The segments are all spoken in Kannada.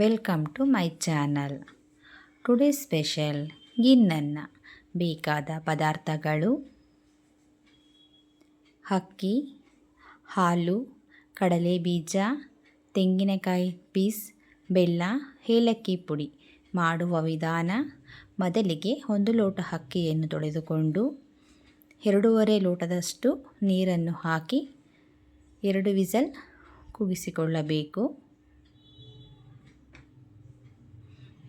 Welcome to my channel today special ಗಿನ್ನನ್ನ, ಬೇಕಾದ ಪದಾರ್ಥಗಳು. ಅಕ್ಕಿ, ಹಾಲು ಕಡಲೆ ಬೀಜ ತೆಂಗಿನಕಾಯಿ ಪೀಸ್, ಬೆಲ್ಲ, ಏಲಕ್ಕಿ ಪುಡಿ ಮಾಡುವ ವಿಧಾನ. ಮೊದಲಿಗೆ ಒಂದು ಲೋಟ ಅಕ್ಕಿಯನ್ನು ತೊಳೆದುಕೊಂಡು ಎರಡೂವರೆ ಲೋಟದಷ್ಟು ನೀರನ್ನು ಹಾಕಿ ಎರಡು ವಿಸಲ್ ಕೂಗಿಸಿಕೊಳ್ಳಬೇಕು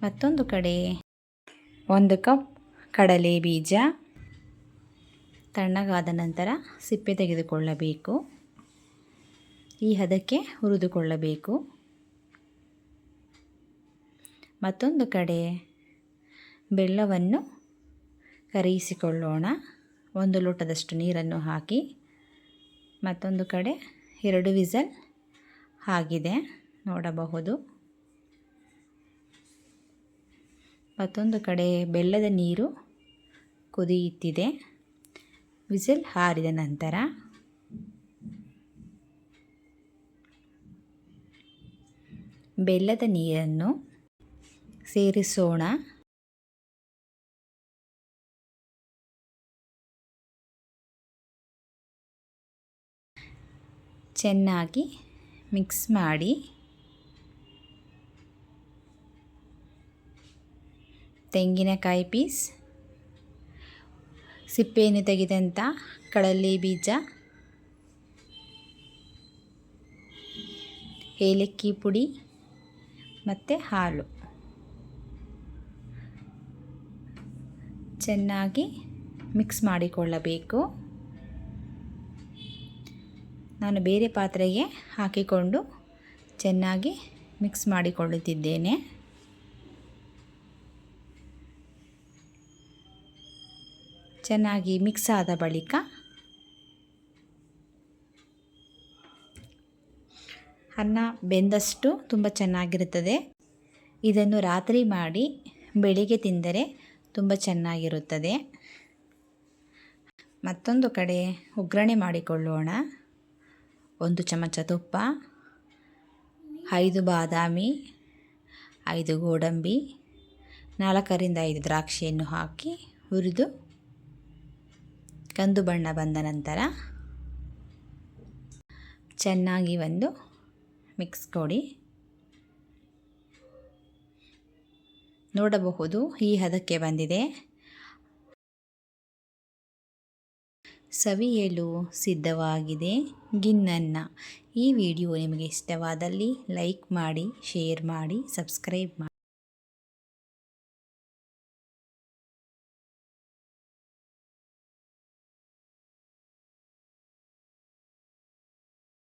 ಮತ್ತೊಂದು ಕಡೆ. ಒಂದು ಕಪ್ ಕಡಲೆ ಬೀಜ. ತಣ್ಣಗಾದ ನಂತರ ಸಿಪ್ಪೆ ತೆಗೆದುಕೊಳ್ಳಬೇಕು. ಈ ಹದಕ್ಕೆ ಹುರಿದುಕೊಳ್ಳಬೇಕು. ಮತ್ತೊಂದು ಕಡೆ ಬೆಲ್ಲವನ್ನು ಕರಗಿಸಿಕೊಳ್ಳೋಣ. ಒಂದು ಲೋಟದಷ್ಟು ನೀರನ್ನು ಹಾಕಿ, ಮತ್ತೊಂದು ಕಡೆ ಎರಡು ವಿಸಲ್ ಆಗಿದೆ. ನೋಡಬಹುದು. ಮತ್ತೊಂದು ಕಡೆ ಬೆಲ್ಲದ ನೀರು ಕುದಿಯುತ್ತಿದೆ. ವಿಸಿಲ್ ಹಾರಿದ ನಂತರ ಬೆಲ್ಲದ ನೀರನ್ನು ಸೇರಿಸೋಣ. ಚೆನ್ನಾಗಿ ಮಿಕ್ಸ್ ಮಾಡಿ ತೆಂಗಿನಕಾಯಿ ಪೀಸ್, ಸಿಪ್ಪೆಯನ್ನು ತೆಗೆದಂಥ ಕಡಲೆ ಬೀಜ, ಏಲಕ್ಕಿ ಪುಡಿ ಮತ್ತು ಹಾಲು. ಚೆನ್ನಾಗಿ ಮಿಕ್ಸ್ ಮಾಡಿಕೊಳ್ಳಬೇಕು. ನಾನು ಬೇರೆ ಪಾತ್ರೆಗೆ ಹಾಕಿಕೊಂಡು ಚೆನ್ನಾಗಿ ಮಿಕ್ಸ್ ಮಾಡಿಕೊಳ್ಳುತ್ತಿದ್ದೇನೆ. ಚೆನ್ನಾಗಿ ಮಿಕ್ಸ್ ಆದ ಬಳಿಕ ಅನ್ನ ಬೆಂದಷ್ಟು ತುಂಬ ಚೆನ್ನಾಗಿರುತ್ತದೆ. ಇದನ್ನು ರಾತ್ರಿ ಮಾಡಿ ಬೆಳಿಗ್ಗೆ ತಿಂದರೆ ತುಂಬ ಚೆನ್ನಾಗಿರುತ್ತದೆ. ಮತ್ತೊಂದು ಕಡೆ ಒಗ್ಗರಣೆ ಮಾಡಿಕೊಳ್ಳೋಣ. ಒಂದು ಚಮಚ ತುಪ್ಪ, ಐದು ಬಾದಾಮಿ, ಐದು ಗೋಡಂಬಿ, ನಾಲ್ಕರಿಂದ ಐದು ದ್ರಾಕ್ಷಿಯನ್ನು ಹಾಕಿ ಹುರಿದು ಕಂದು ಬಣ್ಣ ಬಂದ ನಂತರ ಚೆನ್ನಾಗಿ ಒಂದು ಮಿಕ್ಸ್ ಕೊಡಿ. ನೋಡಬಹುದು ಈ ಹದಕ್ಕೆ ಬಂದಿದೆ. ಸವಿಯಲು ಸಿದ್ಧವಾಗಿದೆ ಗಿನ್ನನ್ನ. ಈ ವಿಡಿಯೋ ನಿಮಗೆ ಇಷ್ಟವಾದಲ್ಲಿ ಲೈಕ್ ಮಾಡಿ, ಶೇರ್ ಮಾಡಿ, ಸಬ್ಸ್ಕ್ರೈಬ್ ಮಾಡಿ.